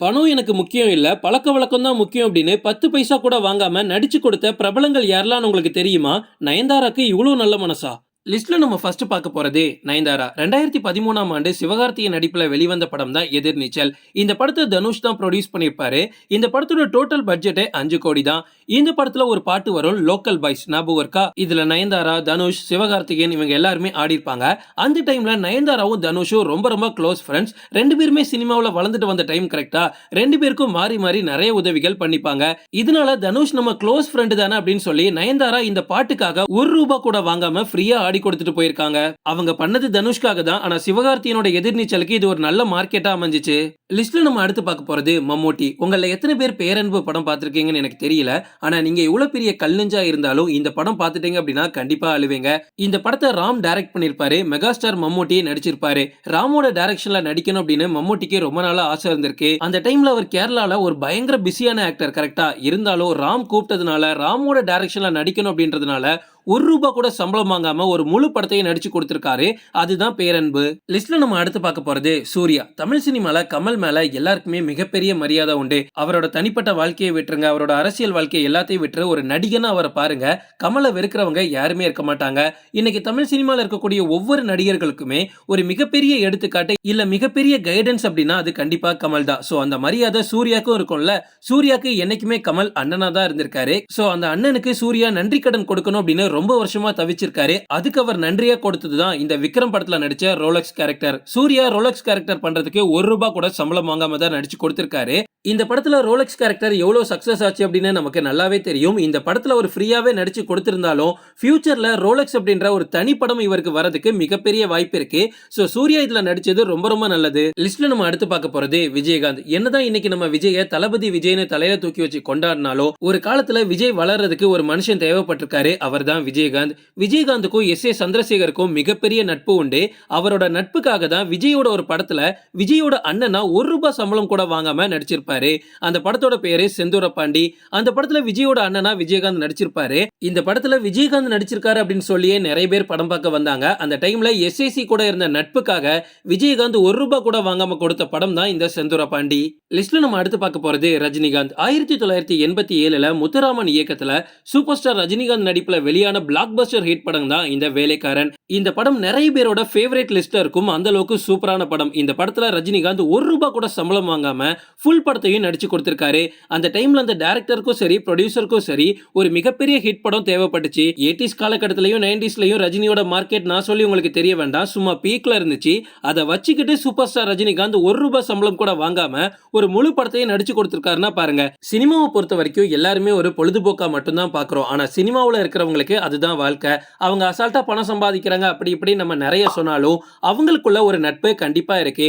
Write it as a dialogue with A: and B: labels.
A: பணம் எனக்கு முக்கியம் இல்லை பழக்க வழக்கம் தான் முக்கியம் அப்படின்னு பத்து பைசா கூட வாங்காமல் நடிச்சு கொடுத்த பிரபலங்கள் யாரெல்லாம் உங்களுக்கு தெரியுமா? நயன்தாராக்கு இவ்வளோ நல்ல மனசா? லிஸ்ட்ல நம்ம ஃபர்ஸ்ட் பார்க்க போறது நயன்தாரா. ரெண்டாயிரத்தி பதிமூணாம் ஆண்டு சிவகார்த்திகேயன் நடிப்புல வெளிவந்த படம் தான் எதிர்நீச்சல் இந்த படத்தை தனுஷ் தான் ப்ரொடியூஸ் பண்ணியிருப்பாரு. இந்த படத்தோட டோட்டல் பட்ஜெட்டே அஞ்சு கோடி தான். இந்த படத்துல ஒரு பாட்டு வரும் லோக்கல் பாய்ஸ் ஞாபகம் இருக்கா? இதுல நயன்தாரா தனுஷ் சிவகார்த்திகேயன் இவங்க எல்லாருமே ஆடி இருப்பாங்க அந்த டைம்ல நயன்தாராவும் தனுஷும் ரொம்ப ரொம்ப க்ளோஸ் ஃப்ரெண்ட்ஸ் ரெண்டு பேருமே சினிமாவில் வளர்ந்துட்டு வந்த டைம் கரெக்டா ரெண்டு பேருக்கும் மாறி மாறி நிறைய உதவிகள் பண்ணிப்பாங்க. இதனால தனுஷ் நம்ம க்ளோஸ் ஃப்ரெண்டு தானே அப்படின்னு சொல்லி நயன்தாரா இந்த பாட்டுக்காக ஒரு ரூபா கூட வாங்காம ஃப்ரீயா ஆடி கொடுத்துட்டு போயிருக்காங்க. அவங்க பண்ணது தனுஷ்காக தான் ஆனா சிவகார்த்தியனோட எதிர்நீச்சலுக்கு இது ஒரு நல்ல மார்க்கெட்டா அமைஞ்சிச்சு. லிஸ்ட்ல நம்ம அடுத்து பார்க்க போறது மம்மூட்டி. உங்கள எத்தனை பேர் பேரன்பு படம் பார்த்திருக்கீங்கன்னு எனக்கு தெரியல. ஆனா நீங்க இவ்வளவு பெரிய கல்லுஞ்சா இருந்தாலும் இந்த படம் பார்த்துட்டீங்க அப்படின்னா கண்டிப்பா அழுவீங்க. இந்த படத்தை ராம் டைரக்ட் பண்ணிருப்பாரு மெகாஸ்டார் மம்மூட்டியே நடிச்சிருப்பாரு. ராமோட டைரக்ஷன்ல நடிக்கணும் அப்படின்னு மம்மூட்டிக்கு ரொம்ப நாளா ஆசை இருந்திருக்கு. அந்த டைம்ல அவர் கேரளால ஒரு பயங்கர பிஸியான ஆக்டர் கரெக்டா இருந்தாலும் ராம் கூப்பிட்டதுனால ராமோட டைரக்ஷன்ல நடிக்கணும் அப்படின்றதுனால ஒரு ரூபா கூட சம்பளம் வாங்காம ஒரு முழு படத்தையும் நடிச்சு கொடுத்திருக்காரு. அதுதான் பேரன்பு. லிஸ்ட்ல நம்ம அடுத்து பார்க்க போறது சூர்யா. தமிழ் சினிமால கமல் மேல எல்லாருக்குமே மிகப்பெரிய மரியாதை உண்டு. அவரோட தனிப்பட்ட வாழ்க்கையை விட்டுருங்க. அவரோட அரசியல் வாழ்க்கையை எல்லாத்தையும் விட்டுரு. ஒரு நடிகனா அவரை பாருங்க. கமலை வெறுக்கிறவங்க யாருமே இருக்க மாட்டாங்க. இன்னைக்கு தமிழ் சினிமால இருக்கக்கூடிய ஒவ்வொரு நடிகர்களுக்குமே ஒரு மிகப்பெரிய எடுத்துக்காட்டு இல்ல மிகப்பெரிய கைடன்ஸ் அப்படின்னா அது கண்டிப்பா கமல் தான். சோ அந்த மரியாதை சூர்யாக்கும் இருக்கும்ல. சூர்யாக்கு என்னைக்குமே கமல் அண்ணனா தான் இருந்திருக்காரு. சோ அந்த அண்ணனுக்கு சூர்யா நன்றி கடன் கொடுக்கணும் அப்படின்னு ரொம்ப வருஷமா தவிச்சிருக்காரு. அதுக்கு அவர் நன்றியா கொடுத்ததுதான் இந்த விக்ரம் படத்துல நடிச்ச Rolex character Suriya Rolex character பண்றதுக்கு ஒரு ரூபாய் கூட சம்பளம் வாங்காம தான் நடிச்சு கொடுத்திருக்காரு. இந்த படத்துல ரோலக்ஸ் கேரக்டர் எவ்வளவு சக்சஸ் ஆச்சு அப்படின்னு நமக்கு நல்லாவே தெரியும். இந்த படத்துல ஒரு ஃப்ரீயாவே நடிச்சு கொடுத்திருந்தாலும் ஃபியூச்சர்ல ரோலக்ஸ் அப்படின்ற ஒரு தனி படம் இவருக்கு வரதுக்கு மிகப்பெரிய வாய்ப்பு இருக்கு. சோ சூர்யா இதுல நடிச்சது ரொம்ப ரொம்ப நல்லது. லிஸ்ட்ல நம்ம அடுத்து பார்க்க போறது விஜயகாந்த். என்னதான் இன்னைக்கு நம்ம விஜய தளபதி விஜய்னு தலையில தூக்கி வச்சு கொண்டாடினாலும் ஒரு காலத்துல விஜய் வளர்றதுக்கு ஒரு மனுஷன் தேவைப்பட்டிருக்காரு. அவர் தான் தான் விஜயகாந்த். விஜயகாந்துக்கும் எஸ் ஏ சந்திரசேகருக்கும் மிகப்பெரிய நட்பு உண்டு. அவரோட நட்புக்காக தான் விஜயோட ஒரு படத்தில் விஜயோட அண்ணனா ஒரு ரூபாய் சம்பளம் கூட வாங்காமல் நடிச்சிருப்பாரு. அந்த படத்தோட பேரு செந்தூர பாண்டி அந்த படத்தில் விஜயோட அண்ணனா விஜயகாந்த் நடிச்சிருப்பாரு. இந்த படத்தில் விஜயகாந்த் நடிச்சிருக்காரு அப்படின்னு சொல்லியே நிறைய பேர் படம் பார்க்க வந்தாங்க. அந்த டைமில் எஸ்ஏசி கூட இருந்த நட்புக்காக விஜயகாந்த் ஒரு ரூபாய் கூட வாங்காமல் கொடுத்த படம் தான் இந்த செந்தூர பாண்டி லிஸ்ட்ல நம்ம அடுத்து பார்க்க போகிறது ரஜினிகாந்த். ஆயிரத்தி தொள்ளாயிரத்தி எண்பத்தி ஏழில் முத்துராமன் இயக்கத்தில் சூப்பர் ஸ்டார் ரஜினிகாந்த் நடிப்பில் வெளியான பிளாக் பஸ்டர் ஹிட் படம் தான் இந்த வேலைக்காரன். இந்த படம் நிறைய பேரோட ஃபேவரேட் லிஸ்ட்டில் இருக்கும். அந்த அளவுக்கு சூப்பரான படம். இந்த படத்தில் ரஜினிகாந்த் ஒரு ரூபாய் கூட சம்பளம் வாங்காமல் ஃபுல் படத்தையும் நடித்து கொடுத்துருக்காரு. அந்த டைமில் அந்த டேரக்டருக்கும் சரி ப்ரொடியூசருக்கும் சரி ஒரு மிகப்பெரிய ஹிட் படம் தேவைப்பட்டுச்சு. எயிட்டிஸ் காலகட்டத்திலையும் நைன்டிஸ்லையும் ரஜினியோட மார்க்கெட் நான் சொல்லி உங்களுக்கு தெரிய வேண்டாம். சும்மா பீக்கில் இருந்துச்சு. அதை வச்சுக்கிட்டு சூப்பர் ஸ்டார் ரஜினிகாந்த் ஒரு ரூபாய் சம்பளம் கூட வாங்காமல் ஒரு முழு படத்தையும் நடித்து கொடுத்துருக்காருன்னா பாருங்க. சினிமாவை பொறுத்த வரைக்கும் எல்லாருமே ஒரு பொழுதுபோக்காக மட்டும்தான் பார்க்குறோம். ஆனால் சினிமாவில் இருக்கிறவங்களுக்கு அதுதான் வாழ்க்கை. அவங்க அசால்ட்டாக பணம் சம்பாதிக்கிறாங்க அப்படி இப்படி நம்ம நிறைய சொன்னாலும் அவங்களுக்குள்ள ஒரு நட்பு கண்டிப்பா இருக்கு.